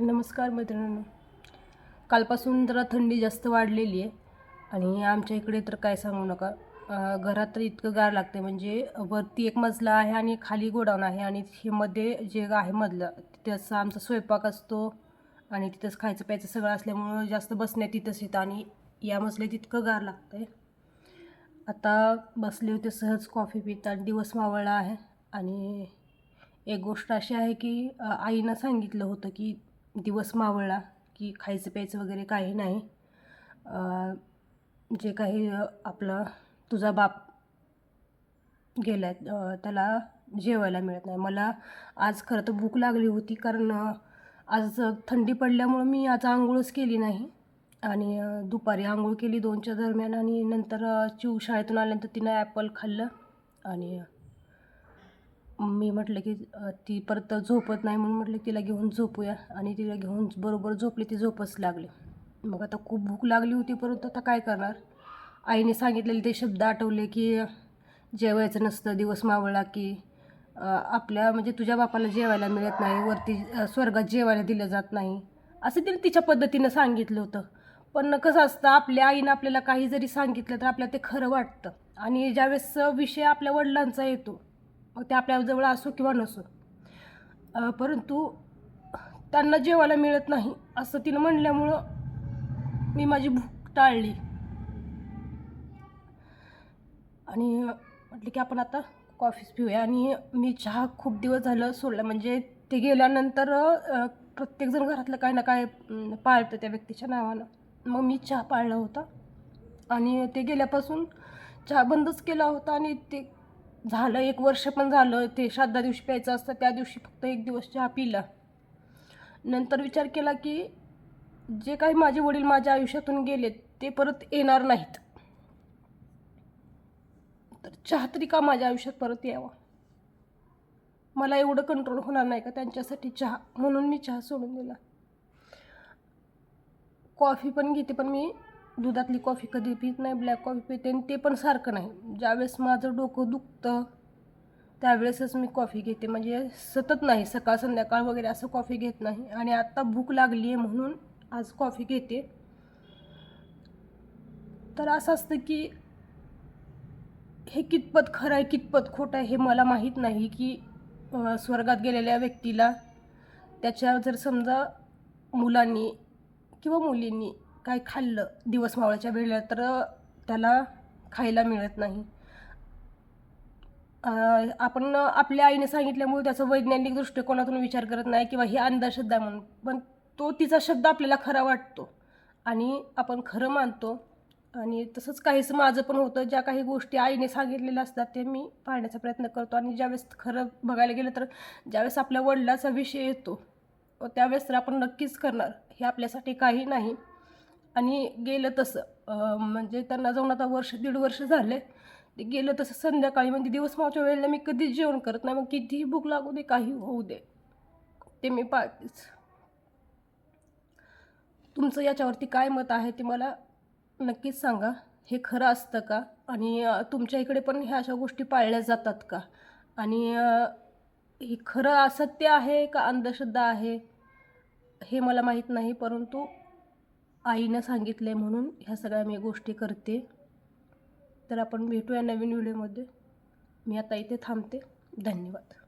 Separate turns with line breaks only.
नमस्कार मैत्रिणींनो. कालपासून जरा थंडी जास्त वाढलेली आहे. आणि आमच्या इकडे तर काय सांगू नका. घरात तर इतकं गार लागते म्हणजे वरती एक मजला आहे आणि खाली गोडाऊन आहे. आणि हे मध्ये जे आहे मधलं तिथं आमचा स्वयंपाक असतो. आणि तिथंच खायचं प्यायचं सगळं असल्यामुळं जास्त बसण्यात तिथंच येतं. आणि या मजल्यात इतकं गार लागतं आहे आता बसले होते सहज कॉफी पित आणि दिवस मावळला आहे. आणि एक गोष्ट अशी आहे की आईनं सांगितलं होतं की दिवस मावळला की खायचं प्यायचं वगैरे काही नाही. जे काही आपलं तुझा बाप गेला त्याला जेवायला मिळत नाही. मला आज खरं तर भूक लागली होती कारण आज थंडी पडल्यामुळं मी आज आंघोळच केली नाही. आणि दुपारी आंघोळ केली दोनच्या दरम्यान आणि नंतर चिव शाळेतून आल्यानंतर तिनं ॲपल खाल्लं. आणि मी म्हटलं की ती परत झोपत नाही म्हणून म्हटलं तिला घेऊन झोपूया. आणि तिला घेऊन बरोबर झोपली ती झोपच लागली. मग आता खूप भूक लागली होती परंतु आता काय करणार? आईने सांगितलेले ते शब्द आठवले की जेवायचं नसतं दिवस मावळला की आपल्या म्हणजे तुझ्या बापाला जेवायला मिळत नाही वरती स्वर्गात जेवायला दिलं जात नाही. असं तिने तिच्या पद्धतीनं सांगितलं होतं. पण कसं असतं आपल्या आईनं आपल्याला काही जरी सांगितलं तर आपल्याला ते खरं वाटतं. आणि ज्यावेळेस विषय आपल्या वडिलांचा येतो ते आपल्याजवळ असो किंवा नसो. परंतु त्यांना जेवायला मिळत नाही असं तिनं म्हणल्यामुळं मी माझी भूक टाळली. आणि म्हटलं की आपण आता कॉफीच पिऊया. आणि मी चहा खूप दिवस झालं सोडला. म्हणजे ते गेल्यानंतर प्रत्येकजण घरातलं काय ना काय पाळतं त्या व्यक्तीच्या नावानं. मग मी चहा पाळला होता. आणि ते गेल्यापासून चहा बंदच केला होता. आणि ते झालं एक वर्ष पण झालं ते श्राद्धा दिवशी प्यायचं असतं त्या दिवशी फक्त एक दिवस चहा पिला. नंतर विचार केला की जे काही माझे वडील माझ्या आयुष्यातून गेले ते परत येणार नाहीत. तर चहा तरी का माझ्या आयुष्यात परत यावा? मला एवढं कंट्रोल होणार नाही का त्यांच्यासाठी चहा? म्हणून मी चहा सोडून दिला. कॉफी पण घेते पण मी दुधातली कॉफी कधी पित नाही ब्लॅक कॉफी पिते आणि ते पण सारखं नाही. ज्यावेळेस माझं डोकं दुखतं त्यावेळेसच मी कॉफी घेते. म्हणजे सतत नाही सकाळ संध्याकाळ वगैरे असं कॉफी घेत नाही. आणि आत्ता भूक लागली आहे म्हणून आज कॉफी घेते. तर असं असतं की हे कितपत खरं आहे कितपत खोटं आहे हे मला माहीत नाही की स्वर्गात गेलेल्या व्यक्तीला त्याच्या जर समजा मुलांनी किंवा मुलींनी काय खाल्लं? दिवस मावळ्याच्या वेळेला तर त्याला खायला मिळत नाही. आपण आपल्या आईने सांगितल्यामुळे त्याचा वैज्ञानिक दृष्टिकोनातून विचार करत नाही किंवा ही अंधश्रद्धा म्हणून. पण तो तिचा शब्द आपल्याला खरा वाटतो आणि आपण खरं मानतो. आणि तसंच काहीसं माझं पण होतं. ज्या काही गोष्टी आईने सांगितलेल्या असतात ते मी पाहण्याचा प्रयत्न करतो. आणि ज्यावेळेस खरं बघायला गेलं तर ज्यावेळेस आपल्या वडिलाचा विषय येतो त्यावेळेस तर आपण नक्कीच करणार. हे आपल्यासाठी काही नाही. आणि गेलं तसं. म्हणजे त्यांना जाऊन आता वर्ष दीड वर्ष झाले. ते गेलं तसं संध्याकाळी म्हणजे दिवस मावच्या वेळेला मी कधीच जेवण करत नाही. मग कितीही भूक लागू दे काही होऊ दे. ते मी पाळतेच. तुमचं याच्यावरती काय मत आहे ते मला नक्कीच सांगा. हे खरं असतं का? आणि तुमच्या इकडे पण ह्या अशा गोष्टी पाळल्या जातात का? आणि हे खरं असत्य आहे का अंधश्रद्धा आहे? हे मला माहीत नाही परंतु आईनं सांगितलं आहे म्हणून ह्या सगळ्या मी गोष्टी करते. तर आपण भेटूया नवीन व्हिडिओमध्ये. मी आता इथे थांबते. धन्यवाद.